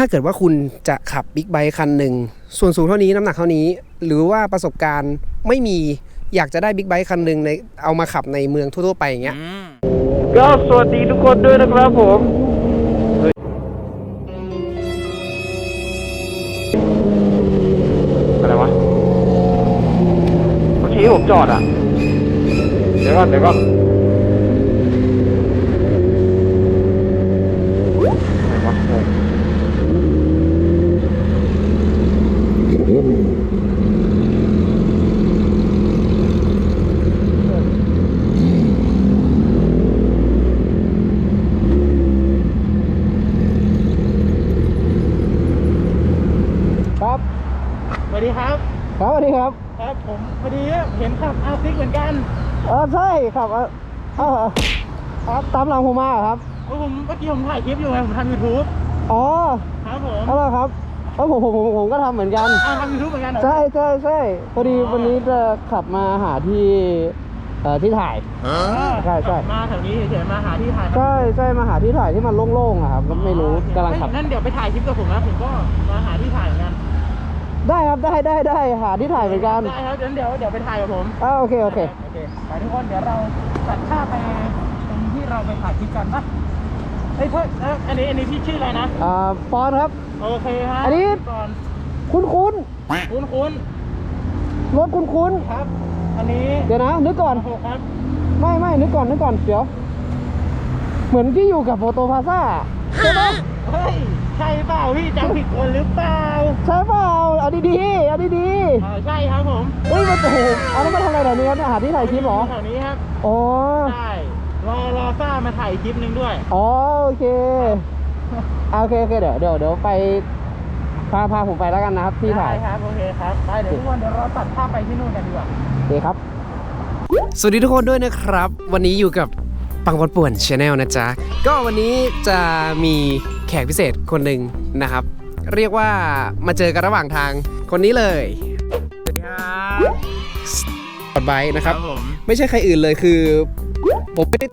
ถ้าเกิดว่าคุณจะขับบิ๊กไบค์คันหนึ่ง ส่วนสูงเท่านี้น้ำหนักเท่านี้ หรือว่าประสบการณ์ไม่มีอยากจะได้บิ๊กไบค์คันหนึ่งในเอามาขับในเมืองทั่วๆไปอย่างเงี้ยอืมก็สวัสดีทุกคนด้วยนะครับผมเฮ้ยอะไรวะเขาชี้ให้ผมจอดอะ เดี๋ยวก่อนเดี๋ยวก่อนอะไรวะงงครับ สวัสดีครับ ครับสวัสดีครับ ครับผมพอดีเห็นขับอาซิกเหมือนกัน เออใช่ ครับ เออเออครับตามหลังผมมาเหรอครับเพราะผมเมื่อกี้ผมถ่ายคลิปอยู่ไงผมทำยูทูบอ๋อครับผมเอาละครับเออผมผมผมผมก็ทำเหมือนกัน อ่าทำยูทูบเหมือนกันเหรอ ใช่ใช่ใช่พอดีอ๋อ วันนี้จะขับมาหาที่เอ่อที่ถ่ายอ่าใช่ใช่มาแถวนี้เฉยๆมาหาที่ถ่ายใช่ใช่มาหาที่ถ่ายที่มันโล่งๆอะครับก็ไม่รู้อ๋อกำลังขับ เฮ้ยนั่นเดี๋ยวไปถ่ายคลิปกับผมนะผมก็มาหาที่ถ่ายเหมือนกัน ได้ครับได้ได้ได้หาที่ถ่ายเหมือนกันได้ครับงั้นเดี๋ยวเดี๋ยวไปถ่ายกับผมอ่าโอเคโอเคโอเคไปทุกคนเดี๋ยวเราตัดภาพไปตรงที่เราไปถ่ายคลิปกันนะเฮ้ยเพื่อนเอ้ยอันนี้อันนี้พี่ชื่ออะไรนะอ่าปอนครับ โอเคฮะอันนี้ ก่อนคุ้นคุ้นคุ้นคุ้นๆรถคุ้นคุ้นๆครับ อันนี้ๆเดี๋ยวนะนึกก่อน หกครับไม่ไม่นึกก่อนนึกก่อนเดี๋ยว เหมือนที่อยู่กับโฟโตพาซ่าใช่ปะ เฮ้ย ใช่เปล่าพี่จำผิดคนหรือเปล่าใช่เปล่าเอาดีๆเอาดีเออใช่ครับผมๆเฮ้ยมันโอ้โหเอาแล้วมาทำอะไรแถวนี้ครับเนี่ยหาที่ถ่ายคลิปเหรอแถวนี้ครับ อ๋อใช่ รอรอซ่ามาถ่ายคลิปหนึงด้วย อ๋อโอเคอ่าโอเคโอเคเดี๋ยวเดี๋ยวเดี๋ยวไปพาพาผมไปแล้วกันนะครับที่ถ่าย ได้ครับ โอเคครับ ไปเดี๋ยวทุกคนเดี๋ยวเราตัดภาพไปที่นู่นกันดีกว่า โอเคครับ สวัสดีทุกคนด้วยนะครับ วันนี้อยู่กับปังปอนป่วนชาแนลนะจ๊ะ ก็วันนี้จะมี แขกพิเศษคนหนึ่งนะครับ เรียกว่ามาเจอกันระหว่างทางคนนี้เลยสวัสดีครับปอดไบค์นะครับผมไม่ใช่ใครอื่นเลยคือผมไม่ได้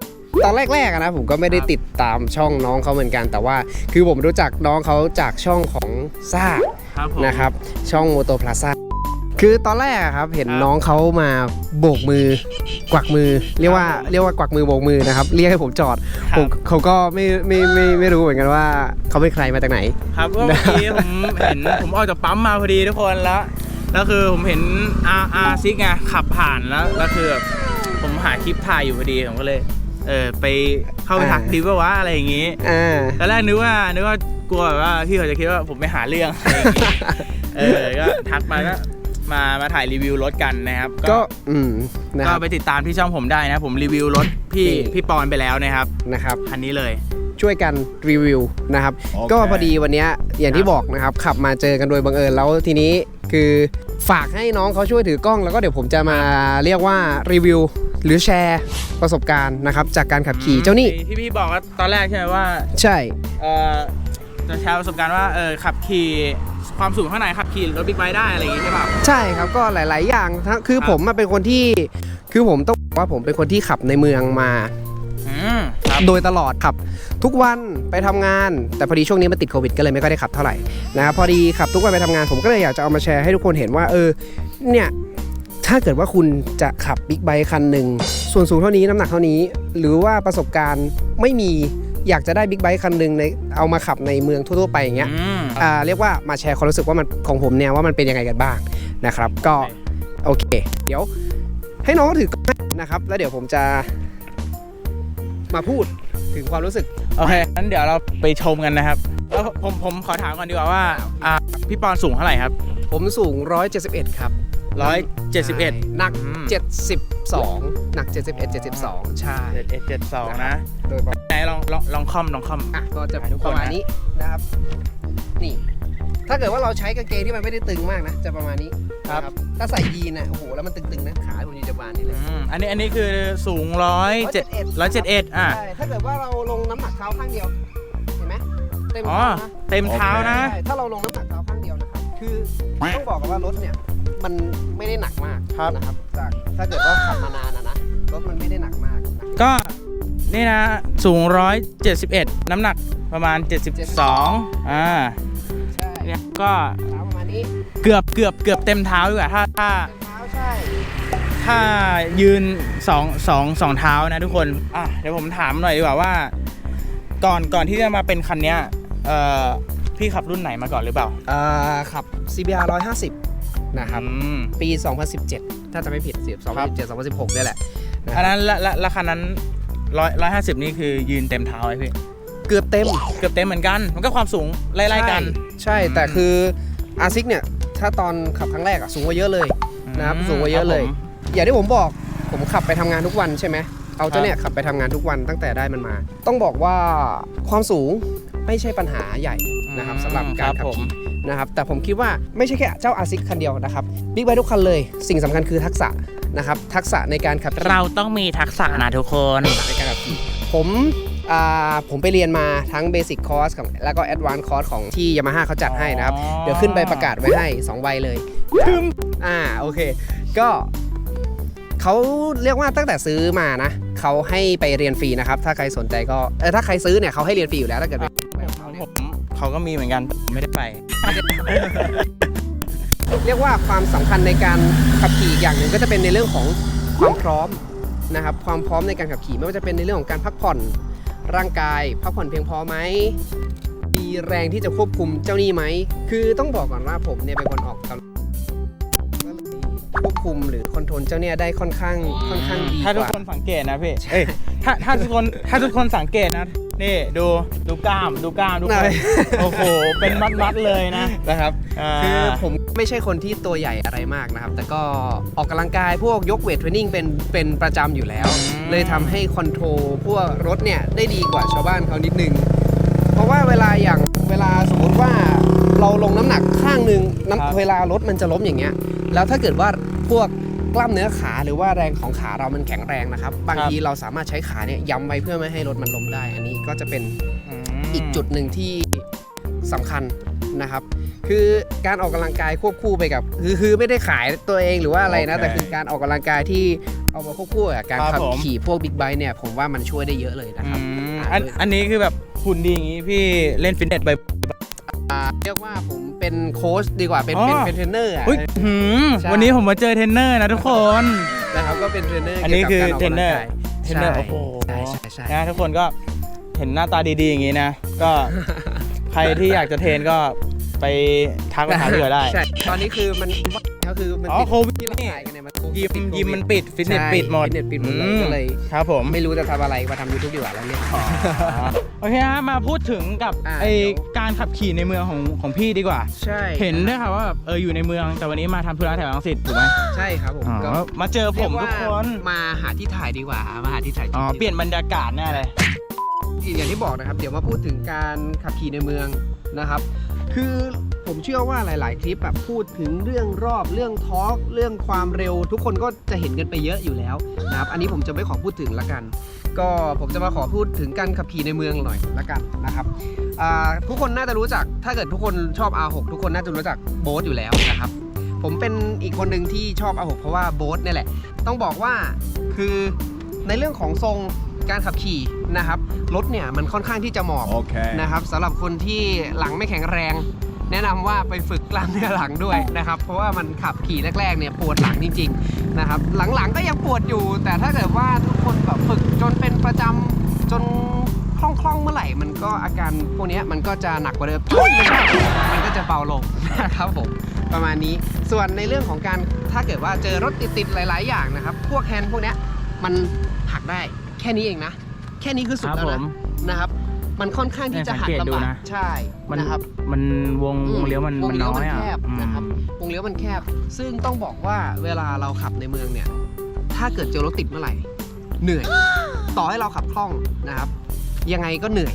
ตอนแรกๆอะนะผมก็ไม่ได้ติดตามช่องน้องเขาเหมือนกัน แต่ว่าคือผมรู้จักน้องเขาจากช่องของซ่าครับผมนะครับ ช่องโมโตพลาซ่า คือตอนแรกอะครับเห็นครับน้องเขามาโบกมือกวักมือ เรียกว่าครับผมเรียกว่ากวักมือโบกมือนะครับเรียกให้ผมจอดครับ ผมเขาก็ไม่ไม่ไม่ไม่รู้เหมือนกันว่าเขาเป็นใครมาจากไหน ครับก็เมื่อกี้ผมเห็นผมออกจากปั๊มมาพอดีทุกคนแล้วแล้วคือผมเห็นอาอาซิกไงขับผ่านแล้วแล้วคือแบบผมหาคลิปถ่ายอยู่พอดีผมก็เลยเออไปเข้าไปทักอ่าดีว่าวะอะไรอย่างงี้อ่า ตอนแรกนึกว่านึกว่ากลัวแบบว่าพี่เขาจะคิดว่าผมไปหาเรื่องอะไรอย่างงี้เออก็ทักมาก็ มามาถ่ายรีวิวรถกันนะครับ ก็อืมนะคก็รับ ไปติดตามที่ช่องผมได้นะ ผมรีวิวรถพี่นี่ พี่ปอนไปแล้วนะครับนะครับ คันนี้เลย ช่วยกันรีวิวนะครับ โอเค ก็พอดีวันเนี้ยอย่างที่ครับบอกนะครับ ขับมาเจอกันโดยบังเอิญแล้วทีนี้คือฝากให้น้องเขาช่วยถือกล้องแล้วก็เดี๋ยวผมจะมาเรียกว่ารีวิว หรือแชร์ประสบการณ์นะครับ จากการขับขี่เจ้านี่ที่พี่บอกว่าตอนแรกใช่ไหมว่าใช่ เอ่อ จะแชร์ประสบการณ์ว่าเออขับขี่ความสูงข้างในขับขี่รถบิ๊กไบค์ได้อะไรอย่างงี้ใช่เปล่า ใช่ครับก็หลาย ๆ อย่างทั้งคือครับผมมาเป็นคนที่ คือผมต้องบอกว่าผมเป็นคนที่ขับในเมืองมา อืมครับ โดยตลอดขับ ทุกวันไปทำงาน แต่พอดีช่วงนี้มันติดโควิดก็เลยไม่ค่อยได้ขับเท่าไหร่นะครับพอดีขับทุกวันไปทำงานผมก็เลยอยากจะเอามาแชร์ให้ทุกคนเห็นว่าเออเนี่ยถ้าเกิดว่าคุณจะขับบิ๊กไบค์คันหนึ่งส่วนสูงเท่านี้น้ำหนักเท่านี้ หรือว่าประสบการณ์ไม่มี อยากจะได้บิ๊กไบค์คันหนึ่งในเอามาขับในเมืองทั่วๆไปอย่างเงี้ยอืมอ่าเรียกว่ามาแชร์ความรู้สึกว่ามันของผมเนี่ยว่ามันเป็นยังไงกันบ้างนะครับ ก็โอเค เดี๋ยว ให้น้องเขาถือกล้องให้นะครับ แล้วเดี๋ยวผมจะ มาพูดถึงความรู้สึกโอเคงั้นเดี๋ยวเราไปชมกันนะครับแล้วผมผมขอถามก่อนดีกว่าว่าอ่าพี่ปอนสูงเท่าไหร่ครับ ผมสูง 171 ครับ ร้อยเจ็ดสิบเอ็ดหนัก อืม 72 หนัก 71 72 ใช่เจ็ดเอ็ดเจ็ดสองนะโดยประมาณไหนลองลองลองคอมลองคอม อะก็จะให้ทุกปคนระมาณนะนี้นะครับ นี่ ถ้าเกิดว่าเราใช้กางเกงที่มันไม่ได้ตึงมากนะ จะประมาณนี้นะถ้าใส่ยีนนะโอ้โหแล้วมันตึงๆนะขาผมอยู่จะประมาณนี้เลย อืมอันนี้อันนี้คือสูงร้อยเจ็ดร้อยเจ็ดเอ็ดอะ ใช่ ถ้าเกิดว่าเราลงน้ำหนักเท้าข้างเดียว เห็นไหมเต็มอ๋อ เท้านะเต็มเท้านะ ใช่ถ้าเราลงน้ำหนักเท้าข้างเดียวนะครับ คือต้องบอกกันว่ารถเนี่ย มันไม่ได้หนักมากครับ นะครับจากถ้าเกิดว่าขับมานานนะนะรถมันไม่ได้หนักมากนะก็นี่นะสูงร้อยเจ็ดสิบเอ็ดน้ำหนักประมาณเจ็ดสิบสองอ่าก็เท้าประมาณนี้เกือบเกือบเกือบเต็มเท้าดีกว่าถ้าถ้าเท้าใช่ถ้ายืนสองสองสองเท้านะทุกคนอะเดี๋ยวผมถามหน่อยดีกว่าว่า ก่อนก่อนที่จะมาเป็นคันเนี้ยเอ่อพี่ขับรุ่นไหนมาก่อนหรือเปล่า อ่าขับ CBR 150 นะครับ อืมปี 2017 ถ้าจะไม่ผิด10 2017 2016เนี่ยแหละนะคอัรับนนั้นละละราคานั้นร้อยร้อยห้าสิบนี่คือยืนเต็มเท้าไหมพี่เกือบเต็มเกือบเต็มเหมือนกัน มันก็ความสูงไล่ๆกัน ใช่ใช่แต่คืออาซิกเนี่ย ถ้าตอนขับครั้งแรกอะสูงกว่าเยอะเลย นะครับอืมสูงกว่าเยอะเลย ครับผม อย่างที่ผมบอกผมขับไปทำงานทุกวันใช่ไหมเอาเจ้าเนี่ยขับไปทำงานทุกวันตั้งแต่ได้มันมา ต้องบอกว่าความสูงไม่ใช่ปัญหาใหญ่ นะครับสำหรับการขับผมขี่นะครับแต่ผมคิดว่าไม่ใช่แค่เจ้าอาซิกคันเดียวนะครับบิ๊กไบค์ทุกคันเลย สิ่งสำคัญคือทักษะนะครับทักษะในการขับขี่เราต้องมีทักษะนะทุกคนในการขับขี่ผมอ่าผมไปเรียนมาทั้งเบสิ c คอร์สกับแล้วก็แอดวานซ์คอร์สของที่ยามาฮ่าเขาจัดให้นะครับอ๋อเดี๋ยวขึ้นใบประกาศไว้ให้ 2 ใบเลยอ่าโอเค ก็เขาเรียกว่าตั้งแต่ซื้อมานะ เขาให้ไปเรียนฟรีนะครับ ถ้าใครสนใจก็เออถ้าใครซื้อเนี่ยเขาให้เรียนฟรีอยู่แล้วถ้าเกิดเป็น ของเขาเนี่ยผมเขาก็มีเหมือนกันผมไม่ได้ไป เรียกว่าความสำคัญในการขับขี่อีกอย่างหนึ่งก็จะเป็นในเรื่องของความพร้อมนะครับ ความพร้อมในการขับขี่ไม่ว่าจะเป็นในเรื่องของการพักผ่อนร่างกาย พักผ่อนเพียงพอไหมมีแรงที่จะควบคุมเจ้าหนี้ไหมคือต้องบอกก่อนว่าผมเนี่ยเป็นคนออกกำลังก็เลย ควบคุมหรือคอนโทรลเจ้าเนี่ยได้ค่อนข้างค่อนข้างดีถ้าทุกว่า คนสังเกตนะพี่เอ้ยถ้าถ้าทุกคนถ้าทุกคนสังเกตนะ นี่ดูดูกล้ามดูกล้ามทุกไหคน น โอ้โห เป็นมัดมัดๆเลยนะ นะครับาคือผมไม่ใช่คนที่ตัวใหญ่อะไรมากนะครับ แต่ก็ออกกำลังกายพวกยกเวทเทรนนิ่งเป็นเป็นประจำอยู่แล้วเลยทำให้คอนโทรลพวกรถเนี่ยได้ดีกว่าชาวบ้านเขานิดนึง เพราะว่าเวลาอย่างเวลาสมมติว่าเราลงน้ำหนักข้างหนึ่งน้ำเวลารถมันจะล้มอย่างเงี้ย แล้วถ้าเกิดว่า พวกกล้ามเนื้อขาหรือว่าแรงของขาเรามันแข็งแรงนะครับ บางทีเราสามารถใช้ขาเนี่ยย้ำไว้เพื่อไม่ให้รถมันล้มได้ อันนี้ก็จะเป็นมอีกจุดหนึ่งที่สำคัญนะครับ คือการออกกำลังกายควบคู่ไปกับ คือคือไม่ได้ขายตัวเองหรือว่าอะไรนะโอเคแต่คือการออกกำลังกายที่เอามาควบคู่กับการครับขับผมขี่พวกบิ๊กไบค์เนี่ยผมว่ามันช่วยได้เยอะเลยนะครับอืมอ่าอันด้วยอันนี้คือแบบหุ่นดีอย่างงี้พี่เล่นฟิตเนสไปอ่าเรียกว่าผม เป็นโค้ชดีกว่าเป็นอ๋อเป็นเป็นเทรนเนอร์อะอุ้ยหืมใช่ วันนี้ผมมาเจอเทรนเนอร์นะทุกคน นะครับก็เป็นเทรนเนอร์อันนี้คือกี่ยวกับการกกำลังกายเทรนเนอร์ใช่โอ้โหใช่ใช่ใช่ นะทุกคนก็เห็นหน้าตาดีๆอย่างงี้นะ ก็ใครที่อยากจะเทรนก็ไปทักมาถามพี่ก็ได้ ใช่ ตอนนี้คือมันก็คือมันอ๋อติดโควิดที่เรานี่ ถ่ายกันเนี่ ยมันยิมติดโควิยิมมันปิดฟิตเนสใช่ปิดหมดฟิตเนสปิดหมดเลยอืมก็เลยครับผมไม่รู้จะทำอะไรมาทำยูทูบดีกว่าแล้วเนี่ย โอเคฮะมาพูดถึงกับอ่าไอเดี๋ยวการขับขี่ในเมืองของของพี่ดีกว่าใช่ เห็นได้ค่ะว่าแบบเอออยู่ในเมืองแต่วันนี้มาทำธุระแถวรังสิตถูกไหมใช่ครับผมอ๋อก็มาเจอผมทุกคนเรียว่ามาหาที่ถ่ายดีกว่า มาหาที่ถ่ายอ๋อจริงๆเปลี่ยนบรรยากาศแน่เลย อย่างที่บอกนะครับ เดี๋ยวมาพูดถึงการขับขี่ในเมืองนะครับ คือ ผมเชื่อว่าหลาย ๆ คลิปแบบพูดถึงเรื่องรอบเรื่องทอล์กเรื่องความเร็ว ทุกคนก็จะเห็นกันไปเยอะอยู่แล้วนะครับอันนี้ผมจะไม่ขอพูดถึงละกัน ก็ผมจะมาขอพูดถึงการขับขี่ในเมืองหน่อยละกันนะครับอ่าทุกคนน่าจะรู้จักถ้าเกิดทุกคนชอบ R6 ทุกคนน่าจะรู้จักโบ๊ทอยู่แล้วนะครับผมเป็นอีกคนหนึ่งที่ชอบ R6 เพราะว่าโบ๊ทเนี่ยแหละ ต้องบอกว่าคือในเรื่องของทรงการขับขี่นะครับรถเนี่ยมันค่อนข้างที่จะเหมาะ Okay. นะครับสำหรับคนที่หลังไม่แข็งแรง แนะนำว่าไปฝึกกล้ามเนื้อหลังด้วยนะครับ เพราะว่ามันขับขี่แรกๆเนี่ยปวดหลังจริงๆนะครับ หลังๆก็ยังปวดอยู่ แต่ถ้าเกิดว่าทุกคนแบบฝึกจนเป็นประจำจนคล่องๆเมื่อไหร่ มันก็อาการพวกเนี้ยมันก็จะหนักกว่าเดิมไม่ใช่มันก็จะเบาลงนะครับผมประมาณนี้ ส่วนในเรื่องของการถ้าเกิดว่าเจอรถติดๆหลาย ๆ อย่างนะครับ พวกแฮนด์พวกเนี้ยมันหักได้แค่นี้เองนะ แค่นี้คือสุดครับแล้วผมนะนะครับ มันค่อนข้างที่จะหักเนี่ยสังเกตดูลำบากนะใช่มันนะครับ มันวงอืวงเลี้ยวมันวมันเลี้น้ยวอยอะแคบอืมนะครับวงเลี้ยวมันแคบ ซึ่งต้องบอกว่าเวลาเราขับในเมืองเนี่ย ถ้าเกิดเจอรถติดเมื่อไหร่ เหนื่อย ต่อให้เราขับคล่องนะครับ ยังไงก็เหนื่อย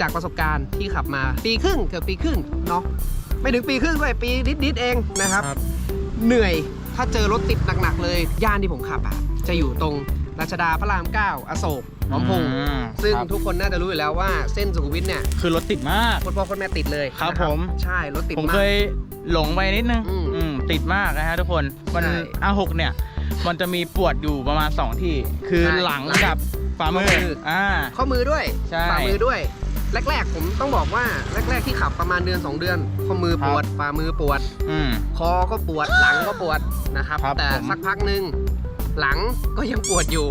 จากประสบการณ์ที่ขับมาปีครึ่งเกือบปีครึ่งเนาะไม่ถึงปีครึ่งด้วยปีนิดๆเองนะครับครับเหนื่อยถ้าเจอรถติดหนักๆเลยย่านที่ผมขับอะจะอยู่ตรง รัชดาพระรามเก้าอโศกหนองพงอืมซึ่งครับ ทุกคนน่าจะรู้อยู่แล้วว่าเส้นสุขุมวิทเนี่ยคือรถติดมาก คนพ่อคนแม่ติดเลยครับนะผม ใช่รถติดผมมาก เคยหลงไปนิดนึงอืมอืมติดมากนะฮะทุกคนมันใช่ R6 เนี่ย มันจะมีปวดอยู่ประมาณ 2 ที่ คือใช่หลังหลังกับฝ่ามือข้อมืออ่ อ่า ข้อมือด้วยใช่ฝ่ามือด้วย แรก ๆ ผมต้องบอกว่าแรก ๆที่ขับประมาณเดือน2เดือนข้อมือปวดฝ่ามือปวด อืม คอก็ปวดหลังก็ปวดนะครับ ครับแต่ผม สักพักหนึ่ง หลังก็ยังปวดอยู่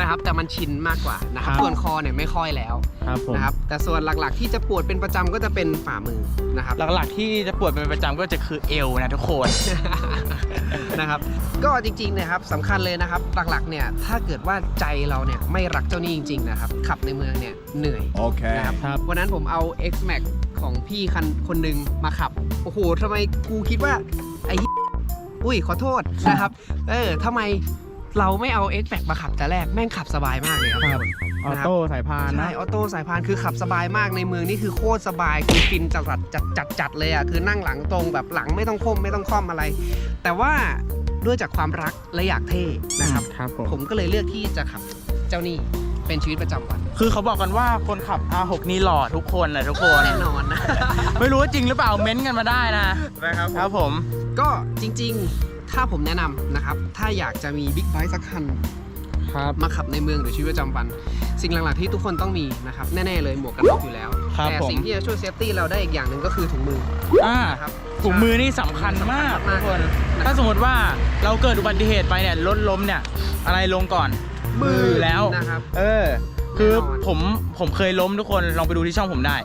นะครับแต่มันชินมากกว่านะครับครับ ส่วนคอเนี่ยไม่ค่อยแล้วครับผมนะครับแต่ส่วนหลักๆที่จะปวดเป็นประจำก็จะเป็นฝ่ามือนะครับ หลักๆที่จะปวดเป็นประจำก็จะคือเอวนะทุกคน นะครับก็จริงๆเนะครับสำคัญเลยนะครับหลักๆเนี่ยถ้าเกิดว่าใจเราเนี่ยไม่รักเจ้าหนี้จริงๆนะครับขับในเมืองเนี่ยเหนื่อย Okay. นะครับครับ วันนั้นผมเอา X Max ของพี่คันคนหนึ่งมาขับ โอ้โหทำไมกูคิดว่าไอ้เหี้ยอุ้ยขอโทษนะครับ เออทำไม เราไม่เอา X Max มาขับแต่แรกแม่งขับสบายมากเลยครับครับออโต้สายพานใช่นะออโต้สายพานคือขับสบายมากในเมืองนี่คือโคตรสบายคือฟินจัดจัดจัดจัดเลยอะคือนั่งหลังตรงแบบหลังไม่ต้องคมไม่ต้องค่อมอะไร แต่ว่าด้วยจากความรักและอยากเท่นะครับ ครับผม ผมก็เลยเลือกที่จะขับเจ้านี่เป็นชีวิตประจำวันคือเขาบอกกันว่าคนขับ R6 นี่หล่อทุกคนนะทุกคน แน่นอนนะ ไม่รู้ว่าจริงหรือเปล่าเม้นต์กันมาได้นะนะครับ ครับผม ก็จริงๆ ถ้าผมแนะนำนะครับ ถ้าอยากจะมีบิ๊กไบค์สักคันครับ มาขับในเมืองหรือชีวิตประจำวัน สิ่งหลักๆที่ทุกคนต้องมีนะครับ แน่ๆเลยหมวกกันน็อกอยู่แล้ว ครับแต่ผม สิ่งที่จะช่วยเซฟตี้เราได้อีกอย่างหนึ่งก็คือถุงมืออ่านะครับ ถุงมือนี่สำคัญมากทุกคนถ้าสมมติว่าเราเกิดอุบัติเหตุไปเนี่ยรถล้มเนี่ยอะไรลงก่อนมือแล้ว นะครับ เออ คือแน่นอน ผมผมเคยล้มทุกคนลองไปดูที่ช่องผมได้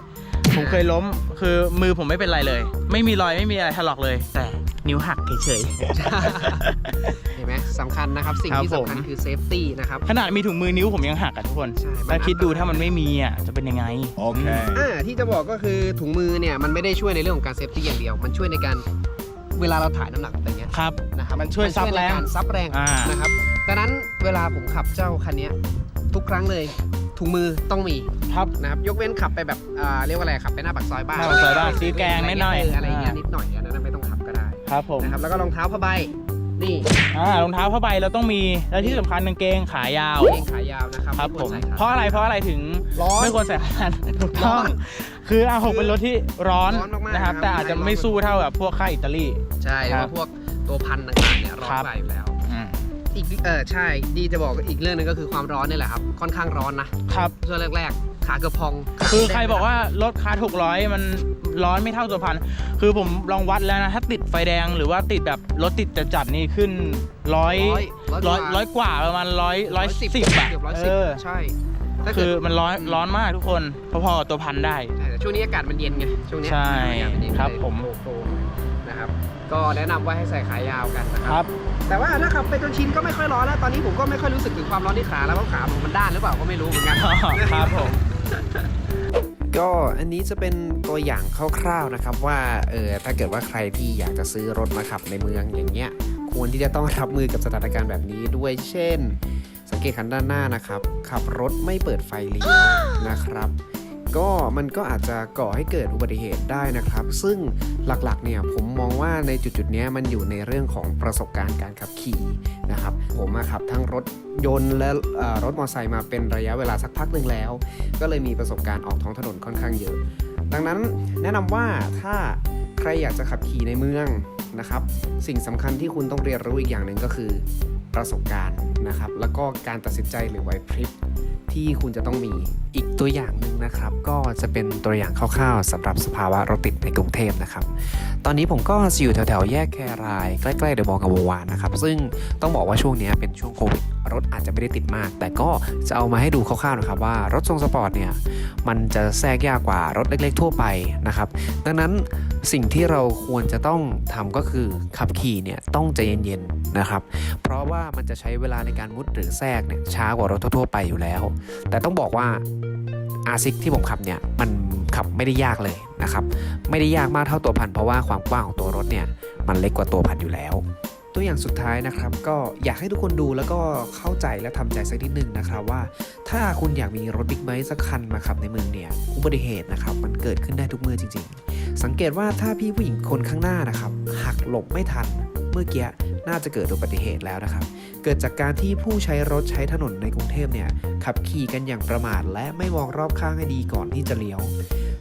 ผมเคยล้มคือมือผมไม่เป็นไรเลย ไม่มีรอยไม่มีอะไรถลอกเลย แต่ นิ้วหักเฉย เห็นไหมสำคัญนะครับ สิ่งครับที่สำคัญผมคือเซฟตี้นะครับ ๆขนาดมีถุงมือนิ้วผมยังหักอะทุกคนใช่มันแล้วคิดดูอันตรายถ้ามันไม่มีอะจะเป็นยังไง Okay. อ่าที่จะบอกก็คือถุงมือเนี่ยมันไม่ได้ช่วยในเรื่องของการเซฟตี้อย่างเดียว มันช่วยในการเวลาเราถ่ายน้ำหนักอะไรเงี้ยครับ นะครับมันช่วยซับแรง ในการซับแรงอ่านนะครับดังนั้นเวลาผมขับเจ้าคันเนี้ยทุกครั้งเลยถุงมือต้องมีครับ นะครับยกเว้นขับไปแบบอ่าเรียกว่าอะไรขับไปหน้าปากซอยบ้านหน้าปากซอยบ้านซื้อแกงนิดหน่อย เอะไรอย่างเงี้ยนิดหน่อยอันนั้นไม่ต้องขับก็ได้ ครับผมนะครับแล้วก็รองเท้าผ้าใบนี่อ่ารองเท้าผ้าใบเราต้องมีแล้วที่สำคัญกางเกงขายาวเกงขายาวนะครับครับไผมใส่ขเพราะอะไรเพราะอะไรถึงร้อนไม่ควรใส่ขาสั้นถูกต้องร้อนคืออาหกเป็นรถที่ร้อนร้อนมากๆนะครับครับ แต่อาจจะไม่สู้เท่ากับพวกค่ายอิตาลีใช่คเพรับราะพวกตัวพันธุ์ต่างๆเนี่ยร้อนครับไปอยู่แล้วอืมอีกเออใช่ดีจะบอกอีกเรื่องหนึงก็คือความร้อนนี่แหละครับ ค่อนข้างร้อนนะครับช่วงแรกๆขาเกือบพองขาคือแดงใครบอกว่ารถคาร์ถูกร้อยมัน ร้อนไม่เท่าตัวพันคือผมลองวัดแล้วนะ ถ้าติดไฟแดงหรือว่าติดแบบรถติดจัดๆนี่ขึ้นร้อยร้อยร้อยร้อยกว่าประมาณร้อยร้อยสิบอะเกือบร้อยเอสิบอใช่ถ้าเกิคืดอมันร้อนร้อนมากทุกคนพอๆกับตัวพันได้ ใช่แต่ช่วงนี้อากาศมันเย็นไงช่วงนี้ใช่อากาศมันเย็นครับเลยผมโโหนะครับ ก็แนะนำว่าให้ใส่ขายาวกันนะคครัรับแต่ว่าถ้าขับไปจนชินก็ไม่ค่อยร้อนแล้วตอนนี้ผมก็ไม่ค่อยรู้สึกถึงความร้อนที่ขาแล้วเพราะขาผมมันด้านหรือเปล่าก็ไม่รู้เหมือนกันครับผม ก็อันนี้จะเป็นตัวอย่างคร่าวๆนะครับว่าเออถ้าเกิดว่าใครที่อยากจะซื้อรถมาขับในเมืองอย่างเงี้ยควรที่จะต้องรับมือกับสถานการณ์แบบนี้ด้วยเช่น สังเกตคันด้านหน้านะครับ ขับรถไม่เปิดไฟเลี้ยวนะครับ ก็มันก็อาจจะก่อให้เกิดอุบัติเหตุได้นะครับ ซึ่งหลักๆเนี่ยผมมองว่าในจุดๆเนี้ยมันอยู่ในเรื่องของประสบการณ์การขับขี่นะครับ ผมมาขับทั้งรถยนต์และรถมอเตอร์ไซค์มาเป็นระยะเวลาสักพักหนึ่งแล้ว ก็เลยมีประสบการณ์ออกท้องถนนค่อนข้างเยอะ ดังนั้นแนะนำว่าถ้าใครอยากจะขับขี่ในเมืองนะครับ สิ่งสำคัญที่คุณต้องเรียนรู้อีกอย่างหนึ่งก็คือประสบการณ์นะครับ แล้วก็การตัดสินใจหรือไหวพริบ ที่คุณจะต้องมีอีกตัวอย่างหนึ่งนะครับ ก็จะเป็นตัวอย่างคร่าวๆสำหรับสภาวะรถติดในกรุงเทพนะครับ ตอนนี้ผมก็อยู่แถวๆแยกแครายใกล้ๆเดอะมอลล์กับววานนะครับ ซึ่งต้องบอกว่าช่วงนี้เป็นช่วงโควิดรถอาจจะไม่ได้ติดมาก แต่ก็จะเอามาให้ดูคร่าวๆนะครับว่ารถทรงสปอร์ตเนี่ยมันจะแทรกยากกว่ารถเล็กๆทั่วไปนะครับ ดังนั้น สิ่งที่เราควรจะต้องทำก็คือขับขี่เนี่ยต้องใจเย็นๆนะครับ เพราะว่ามันจะใช้เวลาในการมุดหรือแทรกเนี่ยช้ากว่ารถทั่วไปอยู่แล้ว แต่ต้องบอกว่าอาซิกที่ผมขับเนี่ยมันขับไม่ได้ยากเลยนะครับไม่ได้ยากมากเท่าตัวพันเพราะว่าความกว้างของตัวรถเนี่ยมันเล็กกว่าตัวพันอยู่แล้ว ตัวอย่างสุดท้ายนะครับ ก็อยากให้ทุกคนดูแล้วก็เข้าใจและทำใจสักนิดนึงนะครับว่า ถ้าคุณอยากมีรถบิ๊กไบค์สักคันมาขับในเมืองเนี่ยอุบัติเหตุนะครับมันเกิดขึ้นได้ทุกเมื่อจริง ๆ สังเกตว่าถ้าพี่ผู้หญิงคนข้างหน้านะครับ หักหลบไม่ทัน เมื่อกี้น่าจะเกิดอุบัติเหตุแล้วนะครับ เกิดจากการที่ผู้ใช้รถใช้ถนนในกรุงเทพเนี่ยขับขี่กันอย่างประมาทและไม่มองรอบข้างให้ดีก่อนที่จะเลี้ยว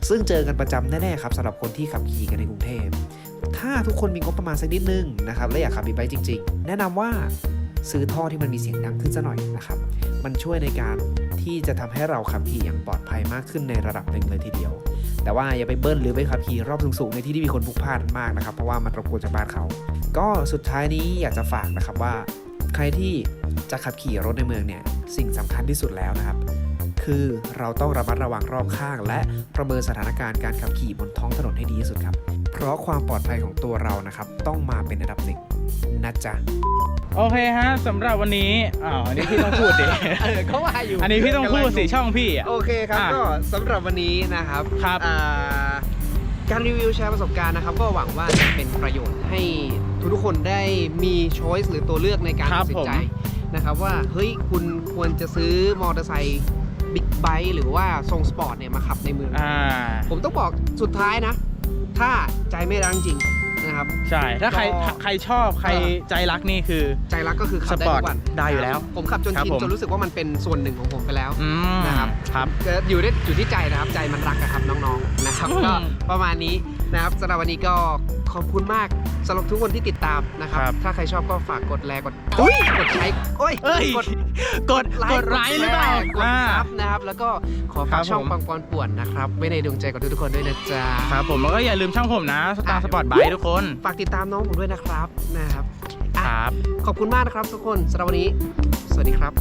ซึ่งเจอกันประจำแน่ๆครับสำหรับคนที่ขับขี่กันในกรุงเทพ ถ้าทุกคนมีงบประมาณสักนิดนึงนะครับและอยากขับบิ๊กไบค์จริง ๆ แนะนำว่าซื้อท่อที่มันมีเสียงดังขึ้นซะหน่อยนะครับ มันช่วยในการที่จะทำให้เราขับขี่อย่างปลอดภัยมากขึ้นในระดับหนึ่งเลยทีเดียว แต่ว่าอย่าไปเบิ้ลหรือไปขับขี่รอบสูงๆในที่ที่มีคนพลุกพล่านมากนะครับ เพราะว่ามันรบกวนชาวบ้านเขา ก็สุดท้ายนี้อยากจะฝากนะครับว่า ใครที่จะขับขี่รถในเมืองเนี่ยสิ่งสำคัญที่สุดแล้วนะครับ คือเราต้องระมัดระวังรอบข้าง และประเมินสถานการณ์การขับขี่บนท้องถนนให้ดีที่สุดครับ เพราะความปลอดภัยของตัวเรานะครับต้องมาเป็นอันดับหนึ่งนะจ๊ะ โอเคฮะสำหรับวันนี้อ้าวอันนี้พี่ต้องพูดดิ เออเขาว่าอยู่อันนี้พี่ต้องพูดสิช่องพี่อะ โอเคครับอะก็สำหรับวันนี้นะครับครับอ่าการรีวิวแชร์ประสบการณ์นะครับ ก็หวังว่าจะเป็นประโยชน์ให้ทุกๆคนได้มีช้อยส์หรือตัวเลือกในการครัตับดสินใจผม นะครับว่าเฮ้ยคุณควรจะซื้อมอเตอร์ไซค์บิ๊กไบค์หรือว่าทรงสปอร์ตเนี่ยมาขับในเมือง อ่า ผมต้องบอกสุดท้ายนะ ถ้าใจไม่รักจริง นะครับ ใช่ ถ้าใครก็ ใครชอบใครเออใจรักนี่คือ ใจรักก็คือขับได้สปอร์ตทุกวันได้อยู่แล้วผมขับจนครับชินผม จนรู้สึกว่ามันเป็นส่วนหนึ่งของผมไปแล้ว อืมนะครับ ครับก็อยู่ได้อยู่ที่ใจนะครับ ใจมันรักอะครับน้องๆนะครับอืมก็ประมาณนี้นะครับสำหรับวันนี้ก็ขอบคุณมาก สำหรับทุกคนที่ติดตามนะครับ ครับ ถ้าใครชอบก็ฝากกดแลกดอุ้ยกดไลค์โอ้ยเอ้ยกดกดกดไลค์หรือเปล่ากดอ่า ซับนะครับ แล้วก็ขอครัฝากบช่องผม ปังปอนป่วนนะครับไว้ในดวงใจของทุกๆคนด้วยนะจ๊ะ ครับผมแล้วก็อย่าลืมช่องผมนะสตาร์สปอร์ตไบทุกคนฝากติดตามน้องผมด้วยนะครับนะครับคอะรับ ขอบคุณมากนะครับทุกคนสำหรับวันนี้ สวัสดีครับ